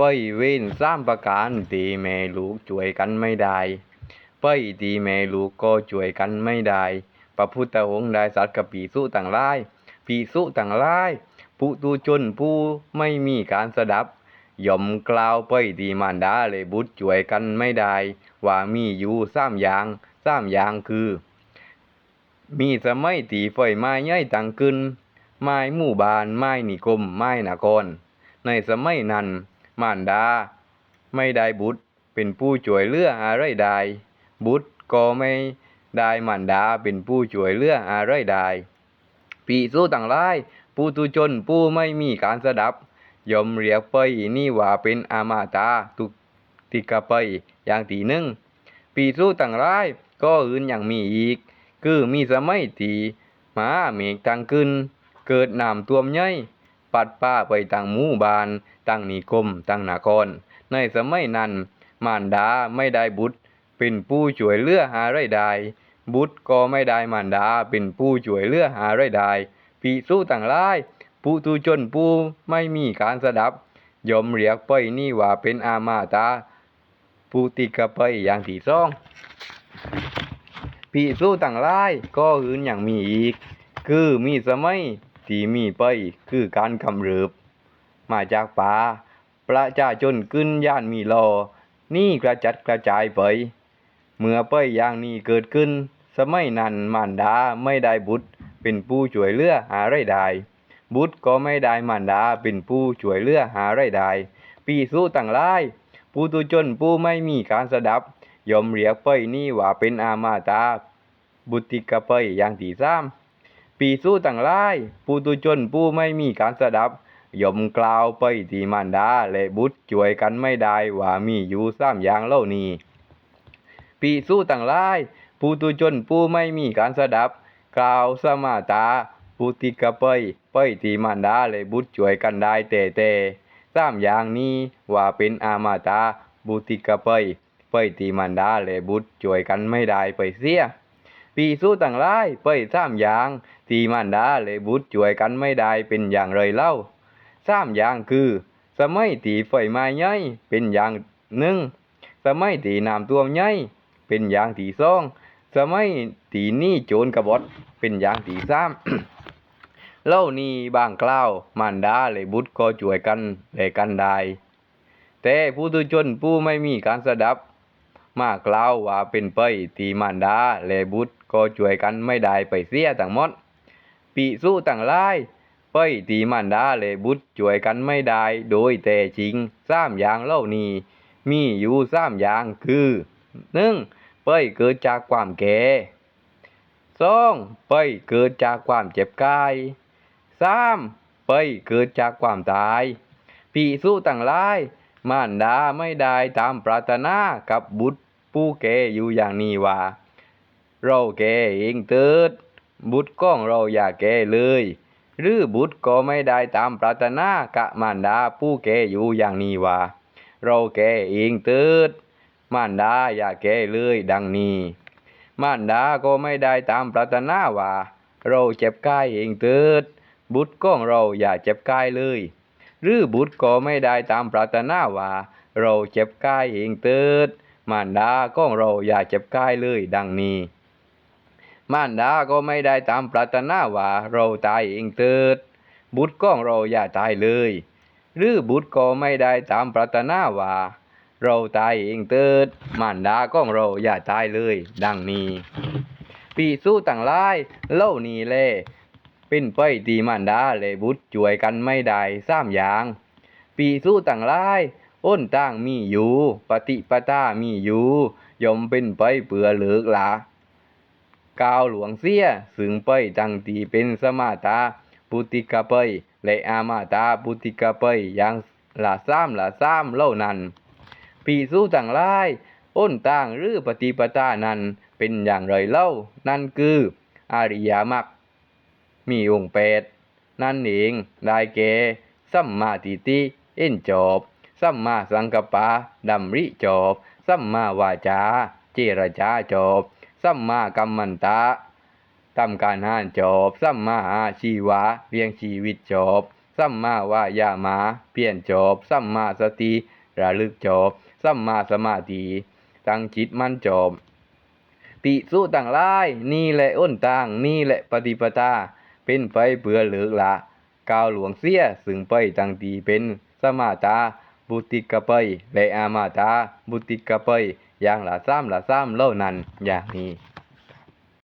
ไปเว้นสามประการตีแม่ลูกช่วยกันไม่ได้ไปตีแม่ลูกก็ช่วยกันไม่ได้พระพุทธองค์ได้สัตว์กับปีสุต่างหลายปีสุต่างหลายผู้ตูชนผู้ไม่มีการสดับย่อมกล่าวไปตีมารดาเลยบุตรช่วยกันไม่ได้ ว่ามีอยู่สามอย่างสามอย่างคือ มีสมัยตีไฟไม้ใหญ่ต่างขึ้น ไม้หมู่บ้านไม้นิคมไม้นครในสมัยนั้น มารดา ไม่ได้บุตรเป็นผู้ช่วยเหลืออะไรใดบุตรก็ไม่ได้มารดาเป็นผู้ช่วยเหลืออะไรใดปีสู้ต่างหลายผู้ตุชนผู้ไม่มีการสดับยอมเรียกไปนี่ว่าเป็นอามาตาตุติกะไปอย่างที่หนึ่งปีสู้ต่างหลายก็อื่นอย่างมีอีก คือมีสมัยตีมาเมฆทางขึ้น เกิดน้ำท่วมใหญ่ปัดป้าไปต่างหมู่บ้าน ต่างนิคมต่างนคร ในสมัยนั้นมารดาไม่ได้บุตร เป็นผู้ช่วยเลือหาไรายได้ บุตรก็ไม่ได้มารดาเป็นผู้ช่วยเลือหาไรายได้ปีสู้ต่างหลายผู้ทุชนผู้ไม่มีการสดับยอมเรียกไปนี่ว่าเป็นอามาตาผู้ติกะไปอย่างที่สองปีสู้ต่างหลายก็อื่นอย่างมีอีก คือมีสมัยที่มีไปคือการกำเริบ มาจากป่าประชาชนขึ้นย่านมีลอนี่กระจัดกระจายไป เมื่อไปอย่างนี้เกิดขึ้น สมัยนั้นมารดาไม่ได้บุตร เป็นผู้ช่วยเลือหาไรายได้ บุตรก็ไม่ได้มารดาเป็นผู้ช่วยเลือหาไรายได้ ปีสู้ต่างหลายผู้ตุชนผู้ไม่มีการสดับ ยอมเรียกไปนี่ว่าเป็นอามาตา บุติกะไปอย่างที่สามปีสู้ต่างหลายผู้ตุชนผู้ไม่มีการสดับ ยมกล่าวไปที่มารดาและบุตรช่วยกันไม่ได้ว่ามีอยู่สามอย่างเล่านี้ปีสู้ต่างหลายผู้ตุชนผู้ไม่มีการสดับ กล่าวสมาตาปุติกะเปยเปยที่มารดาและบุตรช่วยกันได้แต่แต่สามอย่างนี้ว่าเป็นอามาตาบุติกะเปยเปยที่มารดาและบุตรช่วยกันไม่ได้ไปเสีย ปีสู้ต่างหลายเปยสามอย่างที่มารดาและบุตรช่วยกันไม่ได้เป็นอย่างไรเล่า สามอย่างคือ สมัยที่ไฟไหม้ใหญ่เป็นอย่างหนึ่งสมัยที่น้ำท่วมใหญ่เป็นอย่างที่สองสมัยที่หนี่โจรกระบฏเป็นอย่างที่สามเล่านี้บางกล่าวมารดาและบุตรก็ช่วยกันและกันได้แต่ผู้ทุชนผู้ไม่มีการสดับ มากล่าวว่าเป็นไปที่มารดาและบุตรก็ช่วยกันไม่ได้ไปเสียทั้งหมดปีสู้ต่างหลาย ไปที่มารดาและบุตรช่วยกันไม่ได้ โดยแต่จริงสามอย่างเล่านี้มีอยู่สามอย่างคือหนึ่งเป้ยเกิดจากความแก่สองเป้ยเกิดจากความเจ็บกายสามเป้ยเกิดจากความตายปีสู้ต่างหลายมารดาไม่ได้ตามปรารถนากับบุตรผู้แก่อยู่อย่างนี้ว่า เราแก่เองเติด บุตรก้องเราอย่าแก่เลย หรือบุตรก็ไม่ได้ตามปรารถนากะมารดาผู้แก่อยู่อย่างนี้ว่าเราแก่เองติดมารดาอย่าแก่เลยดังนี้มารดาก็ไม่ได้ตามปรารถนาว่าเราเจ็บกายเองติดบุตรก้องเราอย่าเจ็บกายเลย หรือบุตรก็ไม่ได้ตามปรารถนาว่าเราเจ็บกายเองติดมารดาก้องเราอย่าเจ็บกายเลยดังนี้ มารดาก็ไม่ได้ตามปรารถนาว่าเราตายเองเติด บุตรก้องเราอย่าตายเลย หรือบุตรก็ไม่ได้ตามปรารถนาว่าเราตายเองเติด มารดาก้องเราอย่าตายเลย ดังนี้ปีสู้ต่างลายเล่านี้แลเป็นไปที่มารดาและบุตรช่วยกันไม่ได้สามอย่าง ปีสู้ต่างลายอ้นต่างมีอยู่ ปฏิปตามีอยู่ยอมเป็นไปเปื่อเหลิกละ กาวหลวงเสียซึ่งไปตั้งตีเป็นสมาตาปุติกะเปยและอามาตาปุติกะเปยอย่างละซ้ำละซ้ำเล่านั้นปีสู้ต่างหลายอ้นต่างหรือปฏิปตานั้นเป็นอย่างไรเล่า นั่นคืออริยมรรคมีองค์แปดนั่นเองได้แก่สัมมาทิฏฐิเอ็นจอบสัมมาสังกัปปะดำริจอบสัมมาวาจา เจรจาจอบ สัมมากัมมันตะทำการหานจบสัมมาอาชีวะเลี้ยงชีวิตจบสัมมาวายามาเปลี่ยนจบสัมมาสติระลึกจบสัมมาสมาธิตั้งจิตมั่นจบปิสุต่างหลายนี่แหละอ้นต่างนี่แหละปฏิปทาเป็นไปเพื่อเลิกละกาวหลวงเสียซึ่งไปตั้งตีเป็นสมาตาบุติกะเปยและอามาตาบุติกะเปย อย่างละซ้ำละซ้ำเล่านั้นอย่างนี้